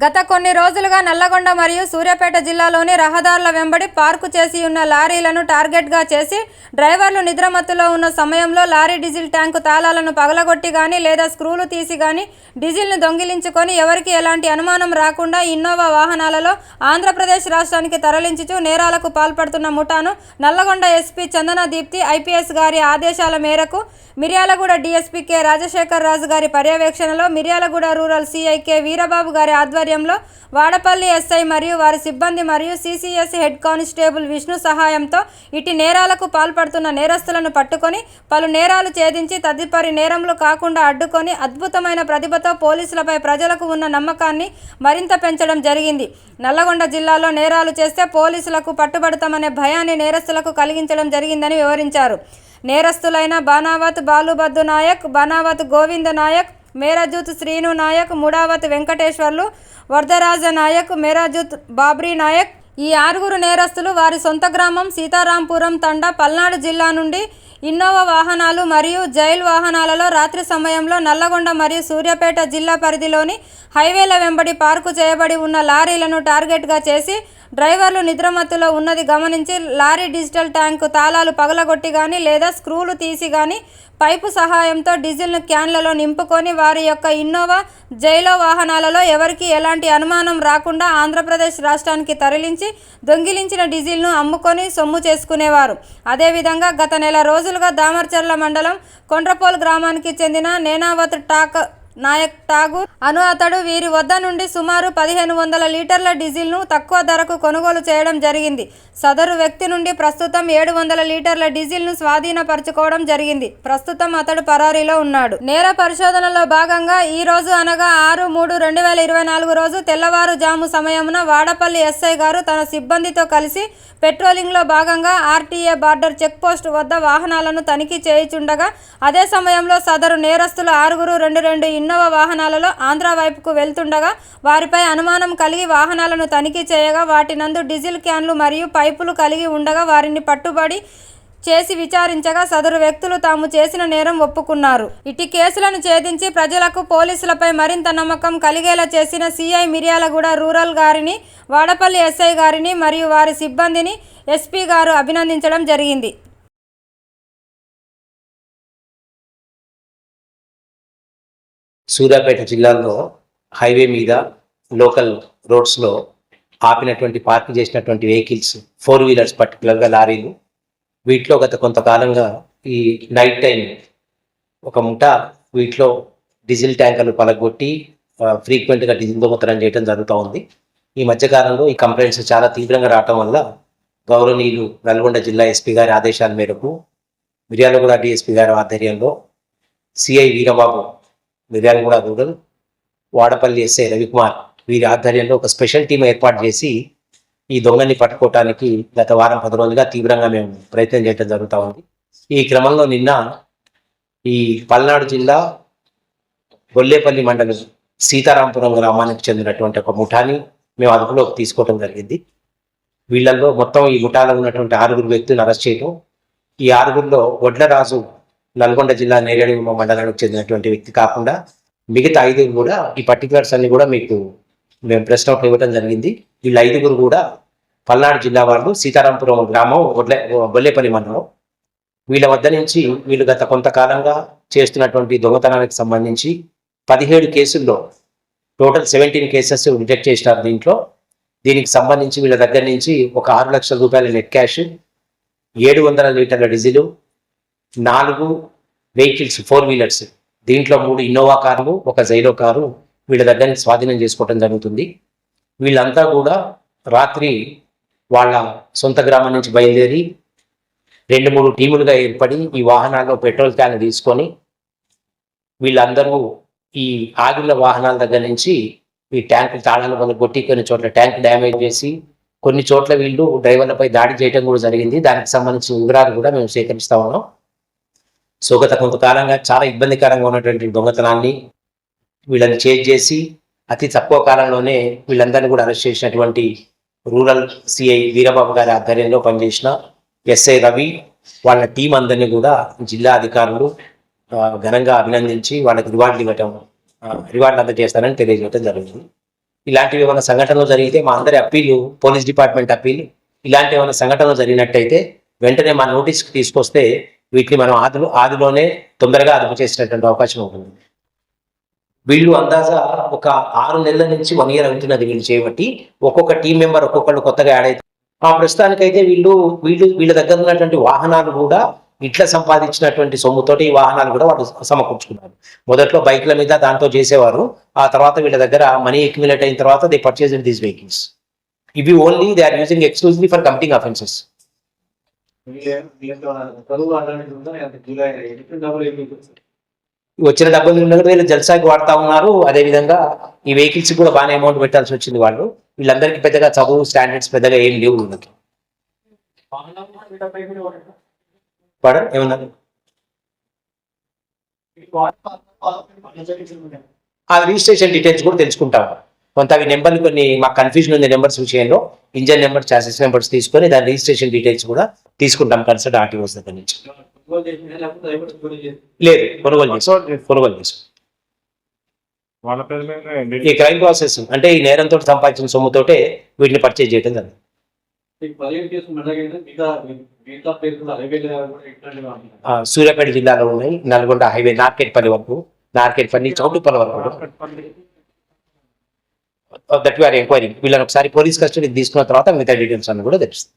గత కొన్ని రోజులుగా నల్లగొండ మరియు సూర్యాపేట జిల్లాలోని రహదారుల వెంబడి పార్కు చేసి ఉన్న లారీలను టార్గెట్గా చేసి డ్రైవర్లు నిద్రమత్తులో ఉన్న సమయంలో లారీ డీజిల్ ట్యాంకు తాళాలను పగలగొట్టి కానీ లేదా స్క్రూలు తీసి కానీ డీజిల్ను దొంగిలించుకొని ఎవరికి ఎలాంటి అనుమానం రాకుండా ఇన్నోవా వాహనాలలో ఆంధ్రప్రదేశ్ రాష్ట్రానికి తరలించుచు నేరాలకు పాల్పడుతున్న ముఠాను నల్లగొండ ఎస్పీ చందన దీప్తి ఐపీఎస్ గారి ఆదేశాల మేరకు మిర్యాలగూడ డీఎస్పీ కె రాజశేఖర్ రాజు గారి పర్యవేక్షణలో మిర్యాలగూడ రూరల్ సీఐకే కె వీరబాబు గారి ఆధ్వర్యంలో వాడపల్లి ఎస్ఐ మరియు వారి సిబ్బంది మరియు సిసిఎస్ హెడ్ కానిస్టేబుల్ విష్ణు సహాయంతో ఇటు నేరాలకు పాల్పడుతున్న నేరస్తులను పట్టుకొని పలు నేరాలు ఛేదించి తదుపరి నేరంలు కాకుండా అడ్డుకొని అద్భుతమైన ప్రతిభతో పోలీసులపై ప్రజలకు ఉన్న నమ్మకాన్ని మరింత పెంచడం జరిగింది. నల్లగొండ జిల్లాలో నేరాలు చేస్తే పోలీసులకు పట్టుబడతామనే భయాన్ని నేరస్తులకు కలిగించడం జరిగిందని వివరించారు. నేరస్తులైన బానావత్ బాలుబద్దు నాయక్ బానావత్ గోవింద నాయక్ మేరాజూత్ శ్రీను నాయక్ ముడావత్ వెంకటేశ్వర్లు వరదరాజ నాయక్ మేరాజూత్ బాబ్రీ నాయక్. ఈ ఆరుగురు నేరస్తులు వారి సొంత గ్రామం సీతారాంపురం తండా పల్నాడు జిల్లా నుండి ఇన్నోవా వాహనాలు మరియు జైల్ వాహనాలలో రాత్రి సమయంలో నల్లగొండ మరియు సూర్యాపేట జిల్లా పరిధిలోని హైవేల వెంబడి పార్కు చేయబడి ఉన్న లారీలను టార్గెట్గా చేసి డ్రైవర్లు నిద్రమత్తులో ఉన్నది గమనించి లారీ డిజిటల్ ట్యాంకు తాళాలు పగలగొట్టి కానీ లేదా స్క్రూలు తీసి కానీ పైపు సహాయంతో డీజిల్ను క్యాన్లలో నింపుకొని వారి యొక్క ఇన్నోవా జైలో వాహనాలలో ఎవరికి ఎలాంటి అనుమానం రాకుండా ఆంధ్రప్రదేశ్ రాష్ట్రానికి తరలించి దొంగిలించిన డీజిల్ను అమ్ముకొని సొమ్ము చేసుకునేవారు. అదేవిధంగా గత నెల రోజులుగా దామర్చర్ల మండలం కొండ్రపోల్ గ్రామానికి చెందిన నేనావత్ టాక్ నాయక్ ఠాగూర్. అను అతడు వీరి వద్ద నుండి సుమారు పదిహేను వందల లీటర్ల డీజిల్ను తక్కువ ధరకు కొనుగోలు చేయడం జరిగింది. సదరు వ్యక్తి నుండి ప్రస్తుతం ఏడు వందల లీటర్ల డీజిల్ను స్వాధీనపరచుకోవడం జరిగింది. ప్రస్తుతం అతడు పరారీలో ఉన్నాడు. నేర పరిశోధనలో భాగంగా ఈ రోజు అనగా ఆరు మూడు రెండు వేల ఇరవై నాలుగు రోజు తెల్లవారుజాము సమయమున వాడపల్లి ఎస్ఐ గారు తన సిబ్బందితో కలిసి పెట్రోలింగ్లో భాగంగా ఆర్టీఏ బార్డర్ చెక్పోస్ట్ వద్ద వాహనాలను తనిఖీ చేయుచుండగా అదే సమయంలో సదరు నేరస్తులు ఆరుగురు రెండు రెండు ఇన్నోవా వాహనాలలో ఆంధ్ర వైపుకు వెళ్తుండగా వారిపై అనుమానం కలిగి వాహనాలను తనిఖీ చేయగా వాటినందు డీజిల్ క్యాన్లు మరియు పైపులు కలిగి ఉండగా వారిని పట్టుబడి చేసి విచారించగా సదరు వ్యక్తులు తాము చేసిన నేరం ఒప్పుకున్నారు. ఇటు కేసులను ఛేదించి ప్రజలకు పోలీసులపై మరింత నమ్మకం కలిగేలా చేసిన సిఐ మిర్యాలగూడ రూరల్ గారిని వాడపల్లి ఎస్ఐ గారిని మరియు వారి సిబ్బందిని ఎస్పీ గారు అభినందించడం జరిగింది. సూర్యాపేట జిల్లాలో హైవే మీద లోకల్ రోడ్స్లో ఆపినటువంటి పార్కింగ్ చేసినటువంటి వెహికల్స్ ఫోర్ వీలర్స్ పర్టికులర్గా లారీలు. వీటిలో గత కొంతకాలంగా ఈ నైట్ టైం ఒక ముఠ వీటిలో డీజిల్ ట్యాంకర్లు పలగొట్టి ఫ్రీక్వెంట్గా డీజిల్ దొంగతనం చేయడం జరుగుతూ ఉంది. ఈ మధ్యకాలంలో ఈ కంప్లైంట్స్ చాలా తీవ్రంగా రావటం వల్ల గౌరవనీయులు నల్గొండ జిల్లా ఎస్పీ గారి ఆదేశాల మేరకు మిర్యాలగూడ డిఎస్పీ గారి ఆధ్వర్యంలో CI Veerababu Miryalaguda rural Vadapalli SI Ravikumar వీరి ఆధ్వర్యంలో ఒక స్పెషల్ టీం ఏర్పాటు చేసి ఈ దొంగని పట్టుకోవటానికి గత వారం పది రోజులుగా తీవ్రంగా మేము ప్రయత్నం చేయడం జరుగుతూ ఉంది. ఈ క్రమంలో నిన్న ఈ పల్నాడు జిల్లా గొల్లేపల్లి మండలం సీతారాంపురం గ్రామానికి చెందినటువంటి ఒక ముఠాని మేము అదుపులోకి తీసుకోవడం జరిగింది. వీళ్ళల్లో మొత్తం ఈ ముఠాలో ఉన్నటువంటి ఆరుగురు వ్యక్తులను అరెస్ట్ చేయడం ఈ ఆరుగురిలో వడ్లరాజు నల్గొండ జిల్లా నేరేడు మండలానికి చెందినటువంటి వ్యక్తి కాకుండా మిగతా ఐదుగురు కూడా ఈ పర్టికులర్స్ అన్ని కూడా మీకు మేము ప్రెస్ నోట్ ఇవ్వడం జరిగింది. వీళ్ళ ఐదుగురు కూడా పల్నాడు జిల్లా వాళ్ళు సీతారాంపురం గ్రామం వడ్లే బొల్లేపల్లి మండలం. వీళ్ళ వద్ద నుంచి వీళ్ళు గత కొంతకాలంగా చేస్తున్నటువంటి దొంగతనానికి సంబంధించి పదిహేడు కేసుల్లో టోటల్ సెవెంటీన్ కేసెస్ డిటెక్ట్ చేసినారు దీంట్లో. దీనికి సంబంధించి వీళ్ళ దగ్గర నుంచి ఒక ఆరు లక్షల రూపాయల నెట్ క్యాష్ ఏడు వందల లీటర్ల డీజిల్ నాలుగు వెహికల్స్ ఫోర్ వీలర్స్. దీంట్లో మూడు ఇన్నోవా కార్లు ఒక జైలో కారు వీళ్ళ దగ్గర స్వాధీనం చేసుకోవడం జరుగుతుంది. వీళ్ళంతా కూడా రాత్రి వాళ్ళ సొంత గ్రామం నుంచి బయలుదేరి రెండు మూడు టీములుగా ఏర్పడి ఈ వాహనాల్లో పెట్రోల్ క్యాన్ తీసుకొని వీళ్ళందరూ ఈ ఆగిన వాహనాల దగ్గర నుంచి ఈ ట్యాంక్ తాళాలు వల్ల కొట్టి కొన్ని చోట్ల ట్యాంక్ డ్యామేజ్ చేసి కొన్ని చోట్ల వీళ్ళు డ్రైవర్లపై దాడి చేయడం కూడా జరిగింది. దానికి సంబంధించిన వివరాలు కూడా మేము సేకరిస్తా ఉన్నాం. సో గత కొంతకాలంగా చాలా ఇబ్బందికరంగా ఉన్నటువంటి దొంగతనాన్ని వీళ్ళని చేజ్ చేసి అతి తక్కువ కాలంలోనే వీళ్ళందరినీ కూడా అరెస్ట్ చేసినటువంటి రూరల్ సిఐ వీరబాబు గారి ఆధ్వర్యంలో పనిచేసిన ఎస్ఐ రవి వాళ్ళ టీం అందరినీ కూడా జిల్లా అధికారులు ఘనంగా అభినందించి వాళ్ళకి రివార్డులు ఇవ్వటం రివార్డులు అందజేస్తారని తెలియజేయడం జరిగింది ఇలాంటివి ఏమైనా సంఘటనలు జరిగితే మా అందరి అప్పీలు పోలీస్ డిపార్ట్మెంట్ అప్పీలు ఇలాంటి ఏమైనా సంఘటనలు జరిగినట్టయితే వెంటనే మా నోటీస్కి తీసుకొస్తే వీటిని మనం ఆదులు ఆదిలోనే తొందరగా అదుపు చేసినటువంటి అవకాశం ఉంటుంది. వీళ్ళు అందాజా ఒక ఆరు నెలల నుంచి వన్ ఇయర్ అవుతున్నది వీళ్ళు చేయబట్టి ఒక్కొక్క టీం మెంబర్ ఒక్కొక్కళ్ళు కొత్తగా యాడ్ అవుతారు ఆ ప్రస్తుతానికైతే వీళ్ళు వీళ్ళు వీళ్ళ దగ్గర ఉన్నటువంటి వాహనాలు కూడా ఇట్లా సంపాదించినటువంటి సొమ్ముతోటి ఈ వాహనాలు కూడా వాళ్ళు సమకూర్చుకున్నారు. మొదట్లో బైక్ల మీద దాంతో చేసేవారు. ఆ తర్వాత వీళ్ళ దగ్గర మనీ ఎక్యుమిలేట్ అయిన తర్వాత they purchase in these vehicles ఇవి only they are using exclusively for committing offences చదువు అలాంటిది ఉందా అంటే జూలై ఎప్పుడు డబ్బులు ఏమి వచ్చిన డబ్బులు వీళ్ళు జల్సాకి వాడుతా ఉన్నారు. అదేవిధంగా ఈ వెహికల్స్ కూడా బాగానే అమౌంట్ పెట్టాల్సి వచ్చింది వాళ్ళు. వీళ్ళందరికీ పెద్దగా చదువు స్టాండర్డ్స్ పెద్దగా ఏం లేవు వీళ్ళకి. పడర్ ఏమన్నారు ఆ రిజిస్ట్రేషన్ డీటెయిల్స్ కూడా తెలుసుకుంటాం. కొంత అవి నెంబర్లు కొన్ని మాకు కన్ఫ్యూజన్ ఉంది నెంబర్స్ విషయంలో. ఇంజన్ నెంబర్ చాసెస్ నెంబర్స్ తీసుకొని దాని రిజిస్ట్రేషన్ డీటెయిల్స్ కూడా తీసుకుంటాం కన్సల్ట్ ఆర్టీఓస్ దగ్గర నుంచి. లేదు కొనుగోలు చేసి కొనుగోలు చేసి ఈ క్రైమ్ ప్రాసెస్ అంటే ఈ నేరంతో సంపాదించిన సొమ్ముతోటే వీటిని పర్చేజ్ చేయడం జరిగింది. సూర్యాపేట జిల్లాలో ఉన్నాయి. నల్గొండ హైవే నార్కెట్పల్లి వరకు నార్కెట్పల్లి చౌటుపల్లి వరకు దట్ ఆర్ ఎంక్వైరీ వీళ్ళని ఒకసారి పోలీస్ కస్టడీకి తీసుకున్న తర్వాత మిగతా డీటెయిల్స్ అన్ని కూడా తెలుస్తుంది